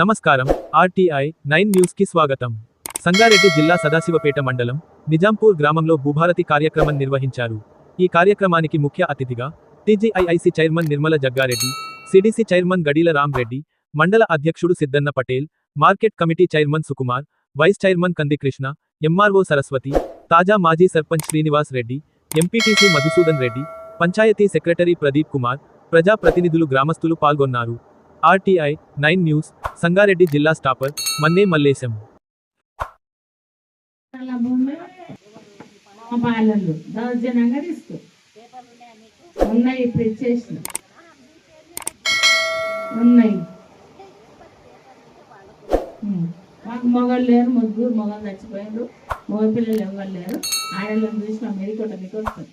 నమస్కారం. RTI nine న్యూస్కి స్వాగతం. సంగారెడ్డి జిల్లా సదాశివపేట మండలం నిజాంపూర్ గ్రామంలో భూభారతి కార్యక్రమం నిర్వహించారు. ఈ కార్యక్రమానికి ముఖ్య అతిథిగా TGIIC chairman Nirmala Jaggareddy CDC chairman Gadila Ramreddy మండల అధ్యక్షుడు Siddanna Patel market committee chairman Sukumar vice chairman Kandikrishna MRO Saraswathi తాజా మాజీ సర్పంచ్ శ్రీనివాస్ రెడ్డి ఎంపీటీసీ మధుసూదన్ రెడ్డి పంచాయతీ సెక్రటరీ ప్రదీప్ కుమార్ ప్రజా ప్రతినిధులు గ్రామస్తులు పాల్గొన్నారు. ఆర్టీఐ నైన్ న్యూస్ సంగారెడ్డి జిల్లా స్టాపర్ మన్నే మల్లేశం. పాలలు దౌర్జన్యంగా తీసుకో ఉన్నాయి ఇప్పుడు ఇచ్చేసిన ఉన్నాయి మాకు మొగలు లేరు ముగ్గురు మొగలు చచ్చిపోయారు మగ పిల్లలు ఎవరు లేరు ఆడలను చూసి మా మీకు వస్తుంది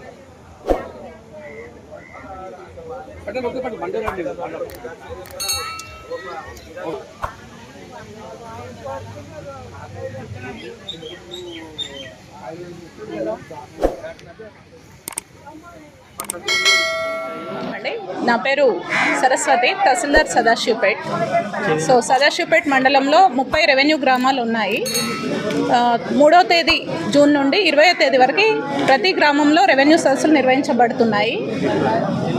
నా పేరు సరస్వతి తహసీల్దార్ సదాశివపేట్. సో సదాశివపేట్ మండలంలో ముప్పై రెవెన్యూ గ్రామాలు ఉన్నాయి. మూడో తేదీ జూన్ నుండి ఇరవయో తేదీ వరకు ప్రతి గ్రామంలో రెవెన్యూ సదస్సులు నిర్వహించబడుతున్నాయి.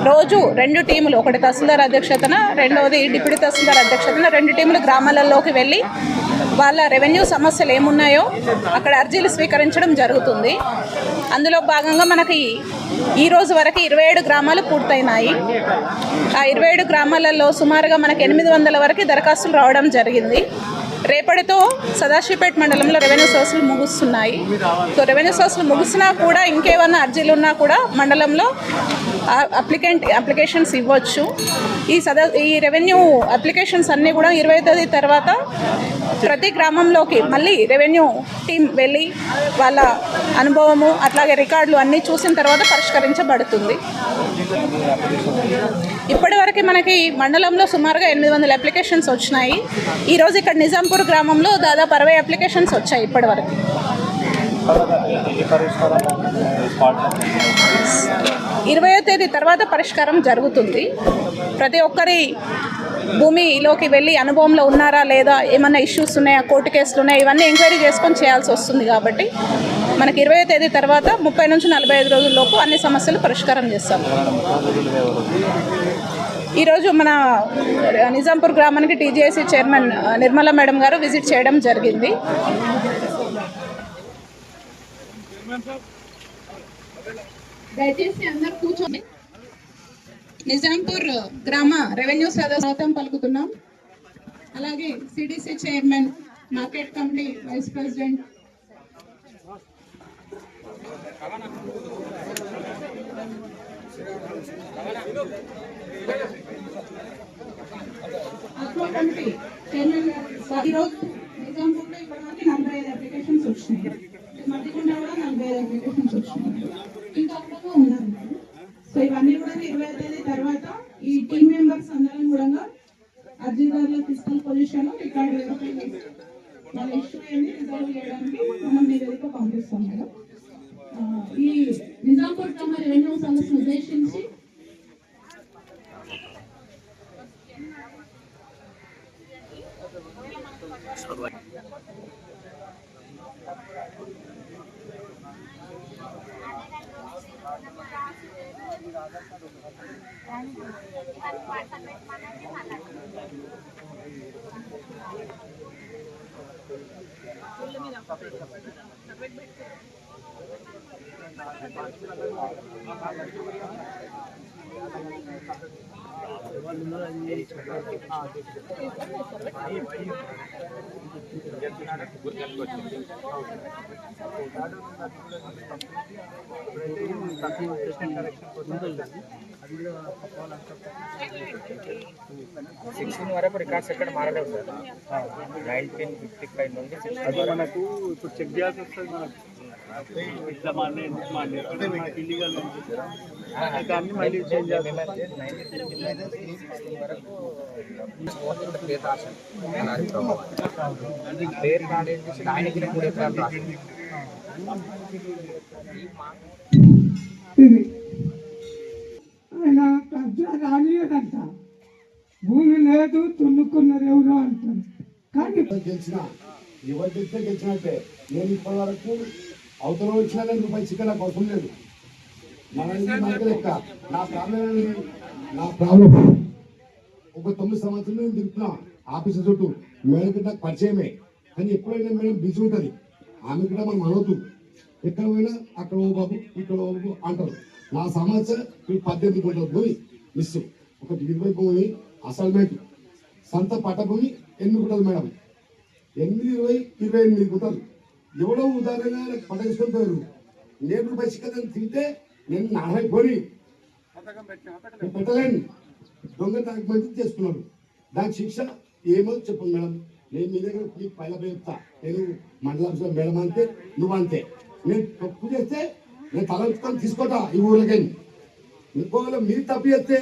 రోజు రెండు టీములు ఒకటి తహసీల్దార్ అధ్యక్షతన రెండవది డిప్యూటీ తహసీల్దార్ అధ్యక్షతన రెండు టీములు గ్రామాలలోకి వెళ్ళి వాళ్ళ రెవెన్యూ సమస్యలు ఏమున్నాయో అక్కడ అర్జీలు స్వీకరించడం జరుగుతుంది. అందులో భాగంగా మనకి ఈ రోజు వరకు ఇరవై ఏడు గ్రామాలు పూర్తయినాయి. ఆ ఇరవై ఏడు గ్రామాలలో సుమారుగా మనకి ఎనిమిది వందల వరకు దరఖాస్తులు రావడం జరిగింది. రేపటితో సదాశివపేట మండలంలో రెవెన్యూ సోర్సులు ముగుస్తున్నాయి. సో రెవెన్యూ సోర్సులు ముగిసినా కూడా ఇంకేమన్నా అర్జీలు ఉన్నా కూడా మండలంలో అప్లికెంట్ అప్లికేషన్స్ ఇవ్వచ్చు. ఈ సదా ఈ రెవెన్యూ అప్లికేషన్స్ అన్నీ కూడా ఇరవై తేదీ తర్వాత ప్రతి గ్రామంలోకి మళ్ళీ రెవెన్యూ టీం వెళ్ళి వాళ్ళ అనుభవము అట్లాగే రికార్డులు అన్నీ చూసిన తర్వాత పరిష్కరించబడుతుంది. ఇప్పటివరకు మనకి మండలంలో సుమారుగా ఎనిమిది వందల అప్లికేషన్స్ వచ్చినాయి. ఈరోజు ఇక్కడ నిజాంపూర్ గ్రామంలో దాదాపు అరవై అప్లికేషన్స్ వచ్చాయి ఇప్పటివరకు. ఇరవయో తేదీ తర్వాత పరిష్కారం జరుగుతుంది. ప్రతి ఒక్కరి భూమిలోకి వెళ్ళి అనుభవంలో ఉన్నారా లేదా ఏమన్నా ఇష్యూస్ ఉన్నాయా కోర్టు కేసులు ఉన్నాయా ఇవన్నీ ఎంక్వైరీ చేసుకొని చేయాల్సి వస్తుంది కాబట్టి మనకి ఇరవై తేదీ తర్వాత ముప్పై నుంచి నలభై ఐదు రోజుల్లోపు అన్ని సమస్యలు పరిష్కారం చేస్తాం ఈరోజు మన నిజాంపూర్ గ్రామానికి టీజేసీ చైర్మన్ నిర్మల మేడం గారు విజిట్ చేయడం జరిగింది. దయచేసి అందరు కూర్చోండి. నిజాంపూర్ గ్రామ రెవెన్యూ సదస్సు పలుకుతున్నాం అలాగే CDC chairman market committee vice president. అప్రో committee chairman ఈరోజు నిజాంపూర్లో ఇప్పటివరకు నలభై ఐదు అప్లికేషన్స్ వచ్చినాయి. మధ్యకుండా కూడా నలభై ఐదు అప్లికేషన్స్ వచ్చినాయి ఇంకా కూడా ఉన్నారు సో ఇవన్నీ కూడా ఇరవై తేదీ తర్వాత ఈ టీమ్ మెంబర్స్ అందరం కూడా అర్జీదారుల ఫిజికల్ పొజిషన్ రికార్డు వెరిఫై చేసి వాళ్ళ ఇష్యూ ఏంది రిజాల్వ్ చేయడానికి మనం మీ దగ్గరకు పంపిస్తాం మేడం ఆ, ఈ నిజాంపూర్ గ్రామ రెవెన్యూ సదస్సును ఉద్దేశించి ప్రతి స్టేషన్ కరెక్షన్ కోసం సిక్స్టీన్ వరకు రికార్డ్స్ ఎక్కడ మారలేవు సార్. నైన్టీన్ ఫిఫ్టీ ఫైవ్ నుండి అది మనకు ఇప్పుడు చెక్ చేయాల్సి వస్తుంది. మనకు ఇట్లా మానే ఇల్లీగల్ అయితే మళ్ళీ చేంజ్ పేరు ఆయనకి మూడు ఎకరాలు రాసింది ఆయన కబ్జా రానియడంట భూమి లేదు తున్నుకున్నారు ఎవరో అంటారు. కానీ గెలిచిన ఎవరి గెలిచినట్టే. నేను ఇప్పటి వరకు అవతల వచ్చినా కానీ రూపాయి చికెన్ నాకు అవసరం లేదు. మన మనకి లెక్క. నా ప్రాబ్లం నా ప్రాబ్లం. ఒక తొమ్మిది సంవత్సరం నేను తింటున్నా ఆఫీసు చుట్టూ. మేడం గిట్ట పరిచయమే. కానీ ఎప్పుడైనా మేడం బిజీ ఉంటుంది. ఆమె గిట్ట మనం అనవద్దు ఎక్కడ పోయినా అక్కడ ఓ బాబు ఇక్కడ ఓ బాబు అంటారు. నా సమస్య ఈ పద్దెనిమిది గుంటల భూమి మిస్. ఒక ఇరవై భూమి అసల్మెంట్ సంత పట్ట భూమి ఎన్ని గుంటలు మేడం. ఎనిమిది ఇరవై ఇరవై ఎనిమిది గుంటలు. ఎవడో ఉదాహరణగా నాకు పంట తీసుకొని పోయారు నేను రూపాయి చిక్కదని తింటే నేను నాడైపోయి నేను పెట్టలేను. దొంగ దానికి మంచి చేస్తున్నాడు. దాని శిక్ష ఏమో చెప్పండి మేడం. నేను మీ దగ్గర మీకు పైల చెప్తా. నేను మండల మేడం అంతే నువ్వు అంతే. నేను తప్పు చేస్తే నేను తల ఉంచుకొని తీసుకోటా ఈ ఊళ్ళకి ఇంకోవేళ మీరు తప్పు చేస్తే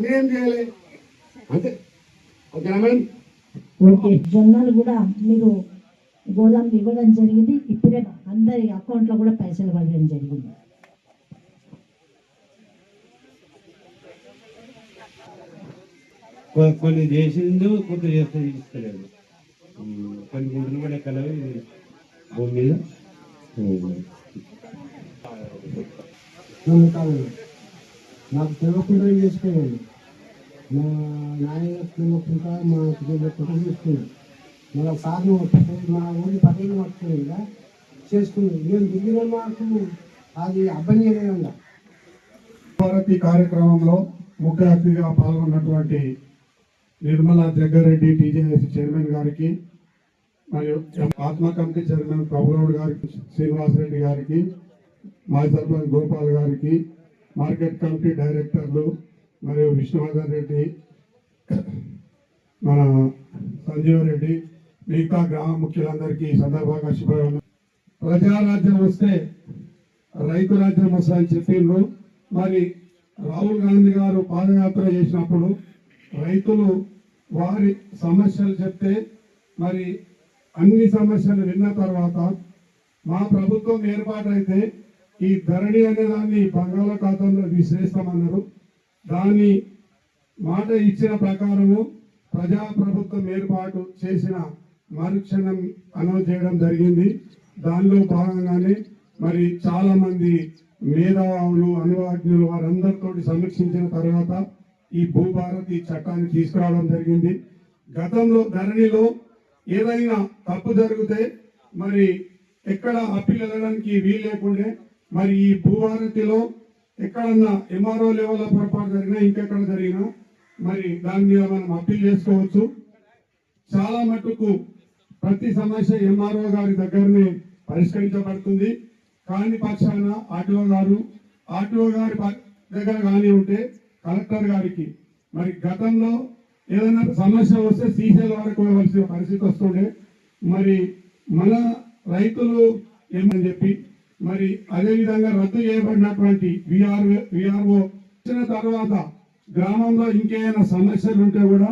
నేనేం చేయాలి. అంతే. ఓకేనా మేడం? జొన్నలు కూడా మీరు గోదాం ఇవ్వడం జరిగింది. ఇప్పుడే అందరి అకౌంట్లో కూడా పైసలు పడడం జరిగింది. కొ- కొన్ని చేసిండు కొంత చేస్తే ఇస్తలేదు కొన్ని గుంటలు కూడా ఎక్కలేవు. ఇది భూమి మీద. నాకు తెలియకుండా చేసుకోవాలి? మా నాయన తెలియకుండా మా తెలియకుండా చేసుకున్నాను మన సార్లు మా ఊరి పదవి పట్టుకుని చేసుకున్నాం. మేము దిగిన మాకు అది అబ్బనీయంగా భారతి కార్యక్రమంలో ముఖ్య అతిథిగా పాల్గొన్నటువంటి నిర్మలా జగ్గారెడ్డి టీజేఎస్ చైర్మన్ గారికి మరియు ఆత్మ కమిటీ చైర్మన్ ప్రభుగౌడ్ గారికి శ్రీనివాస్ రెడ్డి గారికి మాజీ సర్పంచ్ గోపాల్ గారికి మార్కెట్ కమిటీ డైరెక్టర్లు మరియు విష్ణువర్ధన్ రెడ్డి మన సంజీవ్ రెడ్డి మిగతా గ్రామ ముఖ్యులందరికీ ఈ సందర్భంగా శుభాకాంక్షలు. ప్రజారాజ్యం వస్తే రైతు రాజ్యం వస్తుందని చెప్పిండ్రు మరి రాహుల్ గాంధీ గారు పాదయాత్ర చేసినప్పుడు రైతులు వారి సమస్యలు చెప్తే మరి అన్ని సమస్యలు విన్న తర్వాత మా ప్రభుత్వం ఏర్పాటైతే ఈ ధరణి అనే దాన్ని బంగాళాఖాతంలో విశ్లేస్తామన్నారు దాన్ని మాట ఇచ్చిన ప్రకారము ప్రజా ప్రభుత్వం ఏర్పాటు చేసిన మరుక్షణం అనౌన్స్ చేయడం జరిగింది. దానిలో భాగంగానే మరి చాలా మంది మేధావులు అనువాజ్ఞులు వారందరితో సమీక్షించిన తర్వాత ఈ భూభారతి చట్టాన్ని తీసుకురావడం జరిగింది. గతంలో ధరణిలో ఏదైనా తప్పు జరిగితే మరి ఎక్కడ అప్పీల్ వెళ్ళడానికి వీలు లేకుండే మరి ఈ భూభారతిలో ఎక్కడన్నా ఎంఆర్ఓ లెవెల్లో పొరపాటు జరిగినా ఇంకెక్కడ జరిగినా మరి దాని మీద మనం అప్పీల్ చేసుకోవచ్చు. చాలా మటుకు ప్రతి సమస్య ఎంఆర్ఓ గారి దగ్గరనే పరిష్కరించబడుతుంది. కాని పక్షాన ఆర్టీఓ గారు ఆర్టీఓ గారి దగ్గర కానీ ఉంటే కలెక్టర్ గారికి. మరి గతంలో ఏదైనా సమస్య వస్తే సీసీల వరకు పోవలసిన పరిస్థితి వస్తుండే. మరి మన రైతులు ఏమని చెప్పి మరి అదేవిధంగా రద్దు చేయబడినటువంటి విఆర్ విఆర్ఓ వచ్చిన తర్వాత గ్రామంలో ఇంకేమైనా సమస్యలు ఉంటే కూడా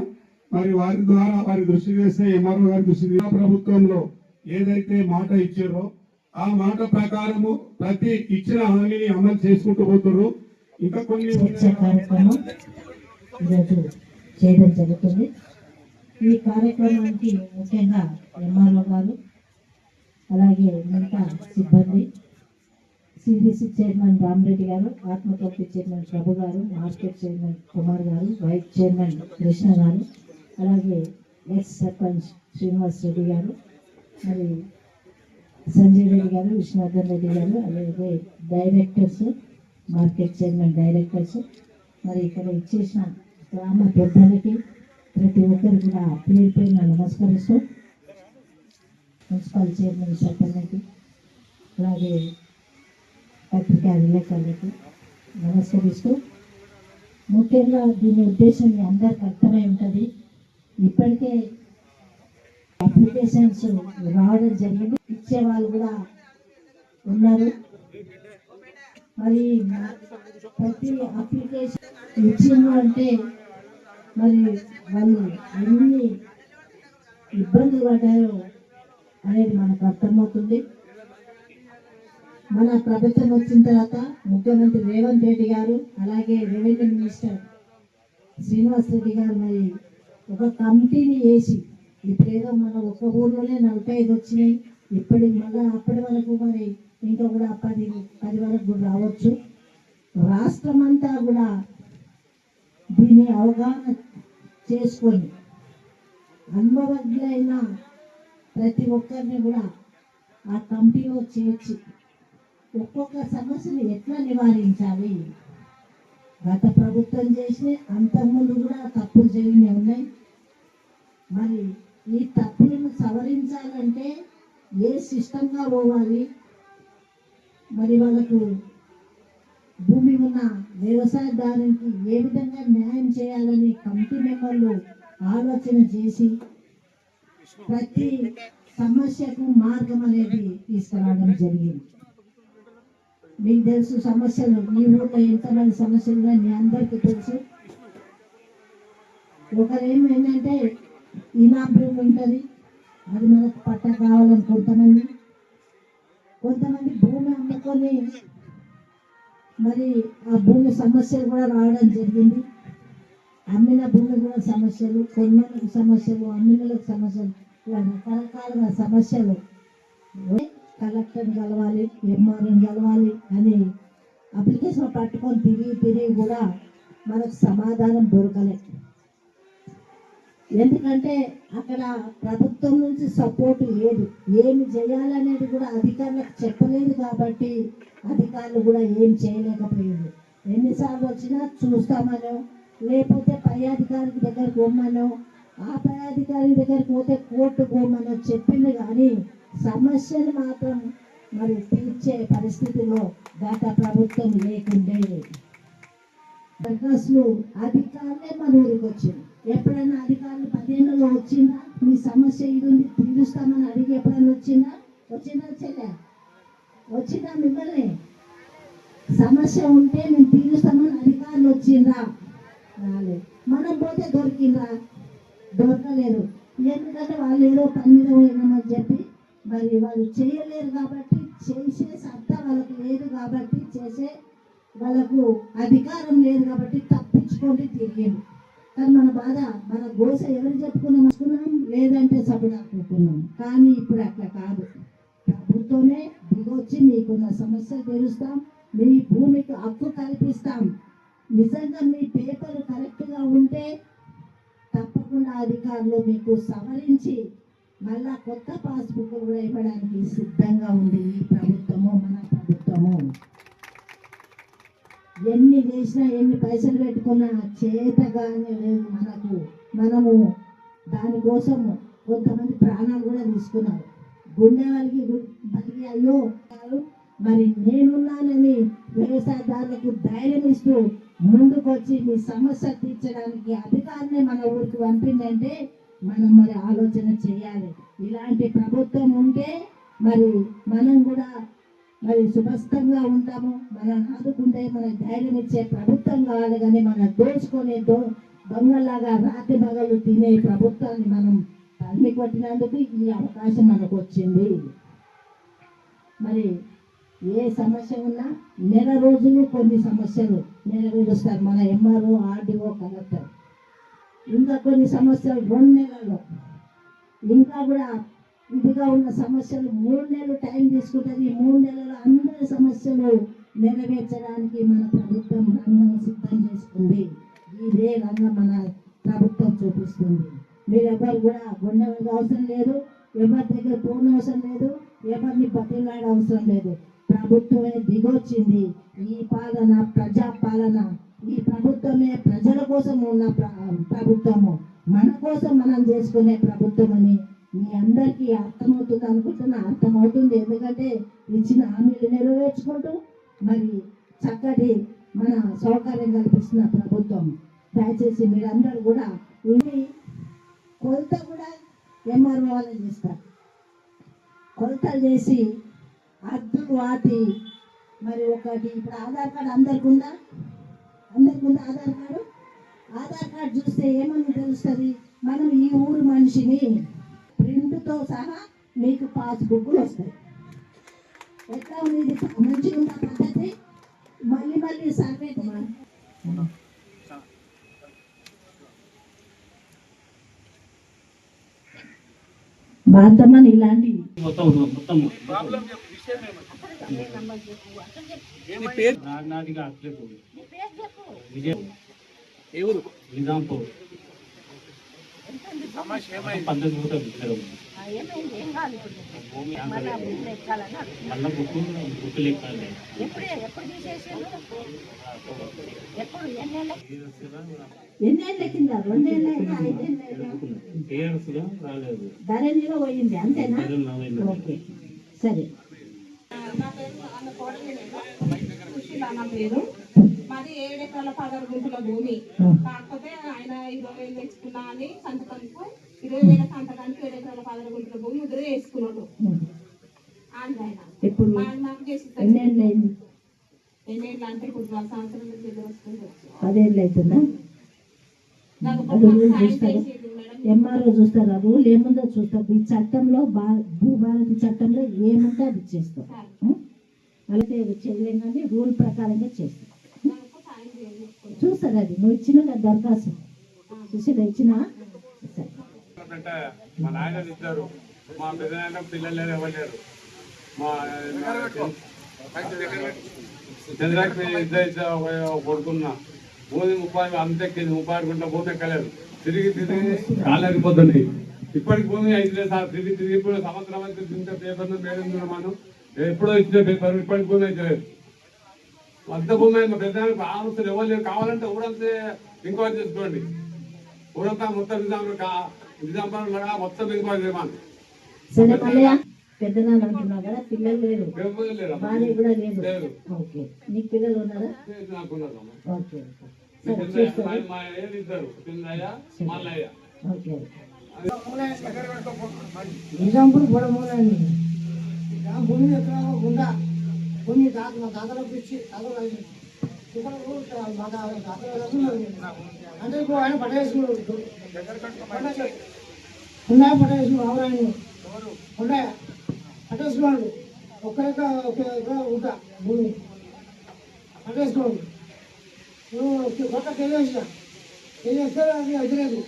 మరి వారి ద్వారా వారి దృష్టి చేస్తే ఎంఆర్ఓ గారి దృష్టి ప్రభుత్వంలో ఏదైతే మాట ఇచ్చారో ఆ మాట ప్రకారము ప్రతి ఇచ్చిన హామీని అమలు చేసుకుంటూ పోతున్నారు ఇంకా కొన్ని కార్యక్రమం ఈరోజు చేయడం జరుగుతుంది. ఈ కార్యక్రమానికి ముఖ్యంగా ఎంఆర్ఓ గారు అలాగే మిగతా సిబ్బంది సిబిసి చైర్మన్ రామరెడ్డి గారు ఆత్మకల్పి చైర్మన్ ప్రభు గారు మార్కెట్ చైర్మన్ కుమార్ గారు వైస్ చైర్మన్ కృష్ణ గారు అలాగే ఎక్స్ సర్పంచ్ శ్రీనివాస్ రెడ్డి గారు మరి సంజయ్ రెడ్డి గారు విష్ణువర్ధన్ రెడ్డి గారు అలాగే డైరెక్టర్స్ మార్కెట్ చైర్మన్ డైరెక్టర్స్ మరి ఇక్కడ ఇచ్చేసిన గ్రామ పెద్దలకి ప్రతి ఒక్కరు కూడా పేరు పేరున నమస్కరిస్తూ మున్సిపల్ చైర్మన్ సర్పంచ్కి అలాగే పత్రికా విలేకరులకి నమస్కరిస్తూ. ముఖ్యంగా దీని ఉద్దేశం అందరికి అర్థమై ఉంటుంది. ఇప్పటికే అప్లికేషన్స్ రావడం జరిగింది. ఇచ్చే వాళ్ళు కూడా ఉన్నారు. మరి ప్రతి అప్లికేషన్ ఇచ్చింది అంటే మరి వాళ్ళు ఎన్ని ఇబ్బందులు పడ్డారో అనేది మనకు అర్థమవుతుంది. మన ప్రభుత్వం వచ్చిన తర్వాత ముఖ్యమంత్రి రేవంత్ రెడ్డి గారు అలాగే రెవెన్యూ మినిస్టర్ శ్రీనివాస్ రెడ్డి గారు మరి ఒక కమిటీని వేసి ఇప్పుడేదో మన ఒక ఊర్లోనే నలభై ఐదు వచ్చినాయి. ఇప్పటికి మళ్ళీ అప్పటి వరకు మరి ఇంకా కూడా పది పది వరకు కూడా రావచ్చు. రాష్ట్రం అంతా కూడా దీన్ని అవగాహన చేసుకొని అనుభవజ్ఞులైన ప్రతి ఒక్కరిని కూడా ఆ కమిటీలో చేర్చి ఒక్కొక్క సమస్యను ఎట్లా నివారించాలి? గత ప్రభుత్వం చేసి అంతకుముందు కూడా తప్పులు జరిగినవి ఉన్నాయి. మరి ఈ తప్పులను సవరించాలంటే ఏ సిస్టంగా పోవాలి? మరి వాళ్ళకు భూమి ఉన్న వ్యవసాయదారునికి ఏ విధంగా న్యాయం చేయాలని కమిటీ మెంబర్లు ఆలోచన చేసి ప్రతి సమస్యకు మార్గం అనేది తీసుకురావడం జరిగింది. మీకు తెలుసు సమస్యలు మీ ఊళ్ళో ఎంతమంది సమస్యలు అని మీ అందరికీ తెలుసు. ఒకరు ఏమైందంటే ఇనాభూమి ఉంటుంది. అది మనకు పట్ట కావాలని కొంతమంది. కొంతమంది భూమి అమ్ముకొని మరి ఆ భూమి సమస్యలు కూడా రావడం జరిగింది. అమ్మిన భూమి కూడా సమస్యలు కొన్నలకు సమస్యలు అమ్మినలకు సమస్యలు ఇలా రకరకాలుగా సమస్యలు. కలెక్టర్ కలవాలి ఎంఆర్ఎం కలవాలి అని అప్లికేషన్ పట్టుకొని తిరిగి తిరిగి కూడా మనకు సమాధానం దొరకలేదు ఎందుకంటే అక్కడ ప్రభుత్వం నుంచి సపోర్ట్ లేదు. ఏమి చేయాలనేది కూడా అధికారులకు చెప్పలేదు కాబట్టి అధికారులు కూడా ఏం చేయలేకపోయింది ఎన్నిసార్లు వచ్చినా చూస్తామనో లేకపోతే పై అధికారి దగ్గరికి పోమనో ఆ పై అధికారి దగ్గరికి పోతే కోర్టు పోమనో చెప్పింది కానీ సమస్యలు మాత్రం మరి తీర్చే పరిస్థితిలో గత ప్రభుత్వం లేకుండే. దరఖాస్తులు అధికారులే మన ఊరికి వచ్చింది ఎప్పుడైనా అధికారులు పదిహేనులో వచ్చిందా? మీ సమస్య ఇది ఉంది తీరుస్తామని అడిగి ఎప్పుడైనా వచ్చిందా? వచ్చిందా చెల్లె? వచ్చిందా మిమ్మల్ని? సమస్య ఉంటే మేము తీరుస్తామని అధికారులు వచ్చిందా రాలేదు మనం పోతే దొరికిందా దొరకలేదు. ఎందుకంటే వాళ్ళు ఏదో పని మీద పోయినామని చెప్పి మరి వాళ్ళు చేయలేరు కాబట్టి చేసే సత్తా వాళ్ళకి లేదు కాబట్టి చేసే వాళ్ళకు అధికారం లేదు కాబట్టి తప్పించుకొని తిరిగింది కానీ మన బాధ మన గోస ఎవరు చెప్పుకున్నాం అనుకున్నాం లేదంటే సభడు అనుకున్నాం కానీ ఇప్పుడు అట్లా కాదు. ప్రభుత్వమే దిగొచ్చి మీకున్న సమస్య తెలుస్తాం. మీ భూమికి హక్కు కల్పిస్తాం. నిజంగా మీ పేపర్ కరెక్ట్గా ఉంటే తప్పకుండా అధికారులు మీకు సవరించి మళ్ళా కొత్త పాస్బుక్ కూడా ఇవ్వడానికి సిద్ధంగా ఉంది ఈ ప్రభుత్వము మన ప్రభుత్వము. ఎన్ని చేసినా ఎన్ని పైసలు పెట్టుకున్నా చేతగానే లేదు మనకు. మనము దానికోసం కొంతమంది ప్రాణాలు కూడా తీసుకున్నారు. గుండె వాళ్ళకి బతికి అయ్యో మరి నేనున్నానని వ్యవసాయదారులకు ధైర్యం ఇస్తూ ముందుకొచ్చి మీ సమస్య తీర్చడానికి అధికారిని మన ఊరికి పంపిందంటే మనం మరి ఆలోచన చేయాలి. ఇలాంటి ప్రభుత్వం ఉంటే మరి మనం కూడా మరి సుభస్తంగా ఉంటాము. మనం ఆదుకుంటే మన ధైర్యం ఇచ్చే ప్రభుత్వం కావాలి కానీ మనం దోచుకునే దో దొంగలాగా రాత్రి మగలు తినే ప్రభుత్వాన్ని మనం తల్లి కొట్టినందుకు ఈ అవకాశం మనకు వచ్చింది. మరి ఏ సమస్య ఉన్నా నెల రోజులు కొన్ని సమస్యలు. నెల రోజులు వస్తారు మన ఎంఆర్ఓ ఆర్డీఓ కలెక్టర్. ఇంకా కొన్ని సమస్యలు రెండు నెలల్లో. ఇంకా కూడా ఇదిగా ఉన్న సమస్యలు మూడు నెలలు టైం తీసుకుంటుంది. ఈ మూడు నెలల అందరి సమస్యలు నెరవేర్చడానికి మన ప్రభుత్వం రంగం సిద్ధం చేసుకుంది ఇదే రంగం మన ప్రభుత్వం చూపిస్తుంది. మీరు కూడా గుండె అవసరం లేదు. ఎవరి దగ్గర పోన అవసరం లేదు. ఎవరిని బతిలాడ అవసరం లేదు. ప్రభుత్వమే దిగొచ్చింది. ఈ పాలన ప్రజా పాలన ఈ ప్రభుత్వమే కోసం ఉన్న ప్రభుత్వము. మన కోసం మనం చేసుకునే ప్రభుత్వం అని మీ అందరికీ అర్థమవుతుంది అనుకుంటున్నా. అర్థమవుతుంది ఎందుకంటే ఇచ్చిన హామీలు నెరవేర్చుకుంటూ మరి చక్కటి మన సౌకర్యం కల్పిస్తున్న ప్రభుత్వం. దయచేసి మీరందరూ కూడా ఇది కొలత కూడా ఎంఆర్ఓ వాళ్ళని చేస్తారు. కొలతలు చేసి అద్దులు వాటి మరి ఒకటి ఇప్పుడు ఆధార్ కార్డు అందరికి ఉందా అందరికి ఉందా ఆధార్ కార్డు? ఆధార్ కార్డు చూస్తే ఏమని తెలుస్తుంది? మనం ఈ ఊరు మనిషిని ప్రింట్తో సహా మీకు పాస్బుక్లు వస్తాయి. ఎట్లా ఉంది? మంచిగా ఉందా పద్ధతి? మళ్ళీ మళ్ళీ సర్వే భారతమ్మని ఇలాంటి మొత్తం మొత్తం నాటిగా విజయ ఎవరు నిజాంపూర్ పద్ధతి కూడా ఇద్దరు భూమి మళ్ళీ బుక్కు బుక్కులు ఎక్కాలి ఐదేళ్ళ టీఆర్ఎస్గా రాలేదు. ధరణిలో పోయింది అంతేనా? సరే. నా పేరు. మాది ఏడు ఎకరాల పదహారు గుంటల భూమి. కాకపోతే ఆయన ఇరవై వేలు తెచ్చుకున్నా అని సంతకానికి ఇరవై వేల సంతకానికి ఏడు ఎకరాల పదహారు గుంటల భూమి ముద్ర వేసుకున్నాడు. ఆయన. ఇప్పుడు మా ఆయన నాకు చేసి. ఎన్నేళ్ళు అంటే ఇప్పుడు వస్తుంది. పదేళ్ళు అవుతుందా? చూస్తారా? ఎంఆర్ఓ చూస్తారా? రూల్ ఏముందో చూస్తారు ఈ చట్టంలో బా భూభారతి చట్టంలో ఏముందో అది చేస్తాం. ఉం? అలాగే చేయలేం కానీ రూల్ ప్రకారంగా చేస్తాం. నాకు సాయం చూస్తుంది అది. నువ్వు ఇచ్చిన దరఖాస్తు. సుశీల ఇచ్చిన? మా నాయన ఇద్దరు మా పెద్ద పిల్లలు లేరు ఎవరు లేరు. మా చంద్రాకి ఇద్దరు కొడుకున్నా. భూమి ముప్పై అంతెక్కింది ముప్పై ఆరు భూమి ఎక్కలేదు. తిరిగి తిరిగి కాలేకపోతుంది ఇప్పటికి భూమి అయితే సార్ తిరిగి తిరిగి ఇప్పుడు సంవత్సరం అయితే ఇంత మేడం మనం ఎప్పుడో ఇచ్చిన పేపర్ ఇప్పటికి భూమి అయితే లేదు అంత భూమి అయింది మా పెద్దానికి ఆలోచన ఎవరు లేరు. కావాలంటే ఊరంతా ఎంక్వైరీ చేసుకోండి. ఊరంతా మొత్తం నిజాం కా- నిజాంపురం లాగా మొత్తం ఎంక్వైరీ చేయమని పెద్దనాన్న అంటున్నావు కదా పిల్లలు లేరు. భార్య కూడా లేదు. ఓకే. నీకు పిల్లలు ఉన్నారా? అమ్మా. Okay okay. మీ ఇద్దరు. చిన్నయ్య మల్లయ్య. ఓకే నిజాంపూర్ గొడవని భూమి ఎక్కడ గుండా కొన్ని తాత మా తాతలకు ఇచ్చి తాతలు ఇక్కడ మా తాతలు అంటే ఇప్పుడు ఆయన పట్టేసుకున్నాడు ఉన్నాయి పట్టేసుకున్నాడు ఆవురాయని ఉన్నాయి పట్టేసుకున్నాడు ఒక్క ఎకరా ఒక ఎకరా భూమి. పట్టేసుకున్నాడు నువ్వు కొత్త తెలియజేసిన తెలియజేస్తే అది ఎదురేది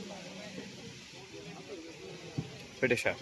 పెట్టేశారు